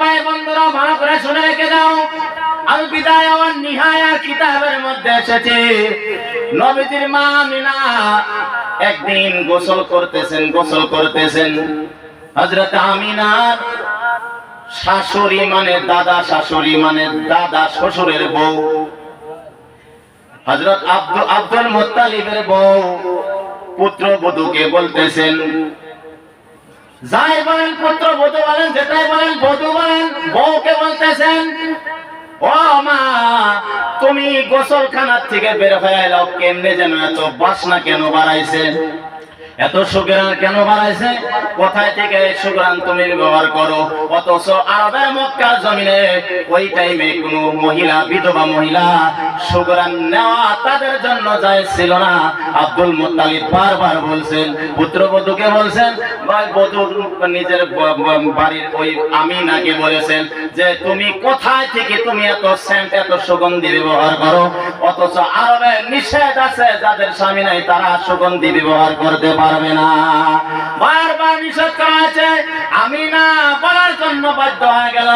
ভাই বন্ধুরা ভালো করে শুনে একদিন গোসল করতেছেন গোসল করতেছেন। হযরত আমিনার শাশুড়ি মানে দাদা, শাশুড়ি মানে দাদা শ্বশুরের বউ। হজরত আব্দুল আব্দুল মুত্তালিবের বউ পুত্র বধূকে বলতেছেন যাই বলেন পুত্র বধু বলেন, যেটাই বলেন, বধু বলেন, বউকে বলতেছেন, ও মা, তুমি গোসলখানার থেকে বের হয়ে এলো, কেমনে যেন এত বাসনা কেন বাড়াইছে এত সুগ্রান কেন বাড়াইছে কোথায় থেকে সুগ্রান তুমি ব্যবহার করো? অথচ আরবের মক্কার জমিনে ওই টাইমে কোনো মহিলা, বিধবা মহিলা সুগ্রান নেওয়া তাদের জন্য যায় ছিল না। আব্দুল মুত্তালিব বারবার বলছেন, পুত্রবধূকে বলছেন বা বধূ নিজের বাড়ির ওই আমিনাকে বলেছেন যে তুমি কোথায় থেকে তুমি এত সেন্ট এত সুগন্ধি ব্যবহার করো? অথচ আরবে নিষেধ আছে, যাদের স্বামী নাই তারা সুগন্ধি ব্যবহার করতে পারবে না। বারবার নিষেধ করা আছে, আমি না বলার জন্য বাধ্য হয়ে গেল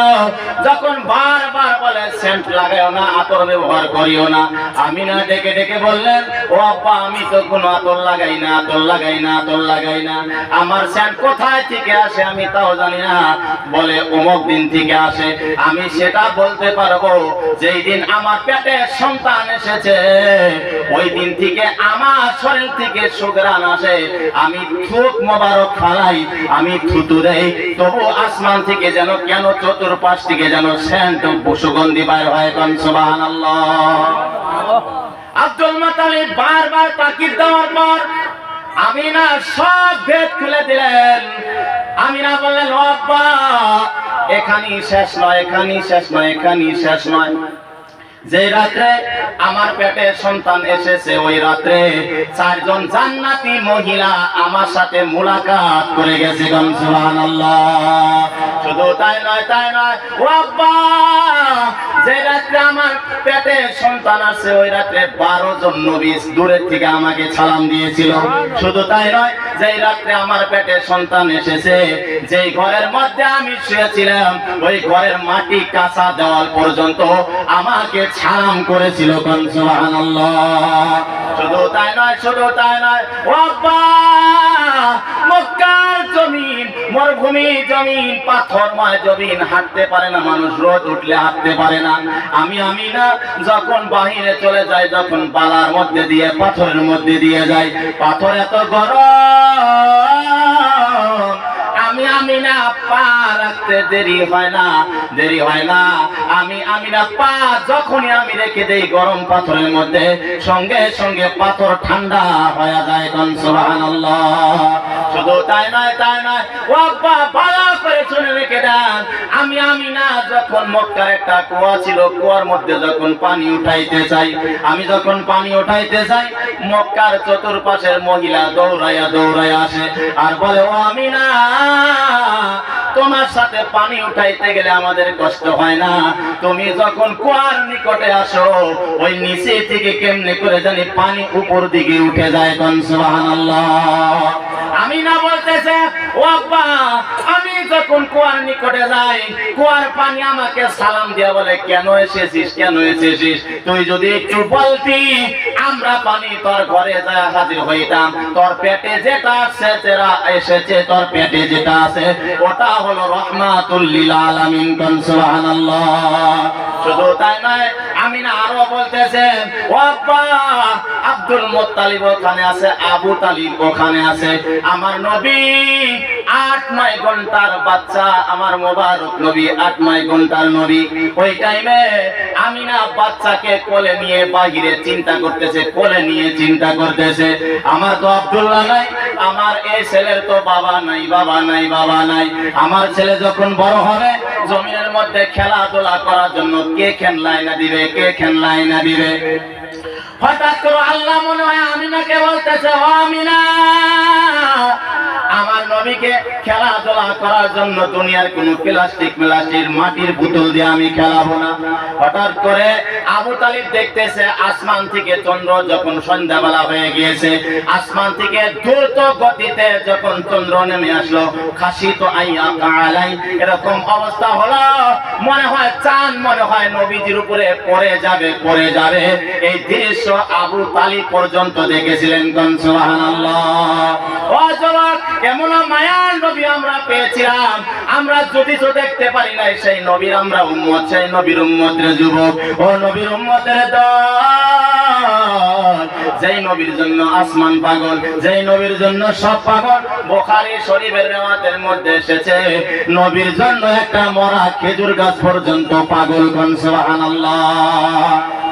যখন বারবার বলে সেন্ট লাগাইও না, আতর ব্যবহার করিও না। আমি না ডেকে ডেকে বললেন, ও আব্বা, আমি তো কোনো আতর লাগাই না, আতর লাগাই না, আতর লাগাই না। আমার সেন্ট কোথায় থেকে আসে আমি তাও জানি না। বলে অমুক দিন থেকে আসে আমি সেটা বলতে পারব যেই দিন আমার পেটে সন্তান এসেছে ওই দিন থেকে আমার শরীর থেকে সুগ্রান আসে। আমি থুক মোবারক ফালাই, আমি থুতু দেই, তবু আসমান থেকে যেন কেন চতুর্পাশ থেকে যেন সেন্ট সুগন্ধি বাইর হয় কন সুবহানাল্লাহ। আব্দুল মাতালিব বারবার তাকিদ দেওয়ার পর আমিনা সব ভেদ খুলে দিলেন। আমিনা বললেন, "ও আব্বা এখানেই শেষ নয়, এখানেই শেষ নয়, এখানেই শেষ নয়। যে রাত্রে আমার পেটে সন্তান এসেছে, ওই রাত্রে চারজন জান্নাতি মহিলা আমার সাথে মুলাকাত করে গেছে সুবহানাল্লাহ। শুধু তাই নয় তাই নয়, ও আব্বা! যে রাত্রে আমার পেটে সন্তান আছে, ওই রাত্রে বারো জন নবী দূরের থেকে আমাকে সালাম দিয়েছিল। শুধু তাই নয়, যেই রাত্রে আমার পেটে সন্তান এসেছে, যেই ঘরের মধ্যে আমি শুয়েছিলাম, ওই ঘরের মাটি কাঁচা দেওয়াল পর্যন্ত আমাকে সালাম করেছিল শুধু তাই নয়, শুধু তাই নয়, ও মক্কার জমিন মরুভূমি, জমিন পাথরময় জমিন, হাঁটতে পারে না মানুষ, রোদ উঠলে হাঁটতে পারে না। আমি আমি না যখন বাহিরে চলে যাই, যখন বালার মধ্যে দিয়ে, পাথরের মধ্যে দিয়ে যাই, পাথর এত গরম। আমি আমি না পা রাখতে দেরি হয় না, দেরি হয় না। আমি আমি না পা যখনই আমি রেখে দেই, গরম পাথরের মধ্যে, সঙ্গে সঙ্গে পাথর ঠান্ডা হয়ে যায়, কন সুবহানাল্লাহ। শুধু তাই নয় তাই নয়। ভালো করে শুনে রেখে দেন। আমি আমি না, যখন মক্কার একটা কুয়া ছিল, কুয়ার মধ্যে যখন পানি উঠাইতে চাই, আমি যখন পানি উঠাইতে চাই, মক্কার চতুর্পাশের মহিলা দৌড়াইয়া দৌড়াইয়া আসে আর বলে, ও আমি না তোমার সাথে পানি উঠাইতে গেলে আমাদের কষ্ট হয় না। তুমি যখন কুয়ার নিকটে আসো, ওই নিচে থেকে কেমনে করে জানি পানি উপর দিকে উঠে যায়। কন সুবহানাল্লাহ। আমি না বলতেছে ও আব্বা যখন কুয়ার নিকটে যাই, কুয়ার পানি আমাকে সালাম দিয়া বলে, কেন এসেছিস? কেন এসেছিস? তুই যদি একটু বলতি, আমরা পানি তোর ঘরে যায় হাজির হইতাম। তোর পেটে যেটা যেটা এসেছে, তোর পেটে যেটা আছে, ওটা হলো রহমাতুল লিল আলামিন কোন? সুবহানাল্লাহ। শুধু তাই নয় আমি না আরও বলতেছেন ও আব্বা, আব্দুল মুত্তালিব ওখানে আছে, আবু তালিব ওখানে আছে। আমার নবী আট ঘণ্টার বাচ্চা আমার আট ঘণ্টার ওই আমি না বাচ্চাকে কোলে নিয়ে চিন্তা করতেছে, কোলে নিয়ে চিন্তা করতেছে। আমার তো আব্দুল্লাহ নাই, আমার এই ছেলের তো বাবা নাই বাবা নাই বাবা নাই। আমার ছেলে যখন বড় হবে, জমিনের মধ্যে খেলাধুলা করার জন্য কে খেনলাই না দিবে, কে খেনলাই না দিবে? হঠাৎ করে আল্লাহ মনে হয় আমিনাকে বলতেছে, ও আমার নবীকে খেলাধুলা করার জন্য দুনিয়ার কোনো প্লাস্টিক প্লাস্টিক মাটির পুতুল দিয়ে আমি খেলাবো না। হঠাৎ করে আবু তালিব দেখতেছে, আসমান থেকে চন্দ্র যখন সন্ধ্যাবেলা হয়ে গিয়েছে, আসমান থেকে দ্রুত গতিতে যখন চন্দ্র নেমে আসলো, খাসি তো আইয়া কালাই, এরকম অবস্থা হলো। মনে হয় চান, মনে হয় নবীজির উপরে পড়ে যাবে পড়ে যাবে। এই দৃশ্য আবু তালিব পর্যন্ত দেখেছিলেন কোন সুবহানাল্লাহ। ও এমন মায়ার নবী আমরা পেয়েছিলাম। আমরা যদি দেখতে পারি নাই, সেই নবীর আমরা উম্মত, সেই নবীর উম্মতের যুবক। ও নবীর উম্মতের দল। যেই নবীর জন্য আসমান পাগল, যেই নবীর জন্য সব পাগল, বোখারি শরীফের রেওয়াতের মধ্যে এসেছে, নবীর জন্য একটা মরা খেজুর গাছ পর্যন্ত পাগল কোন সুবহানাল্লাহ।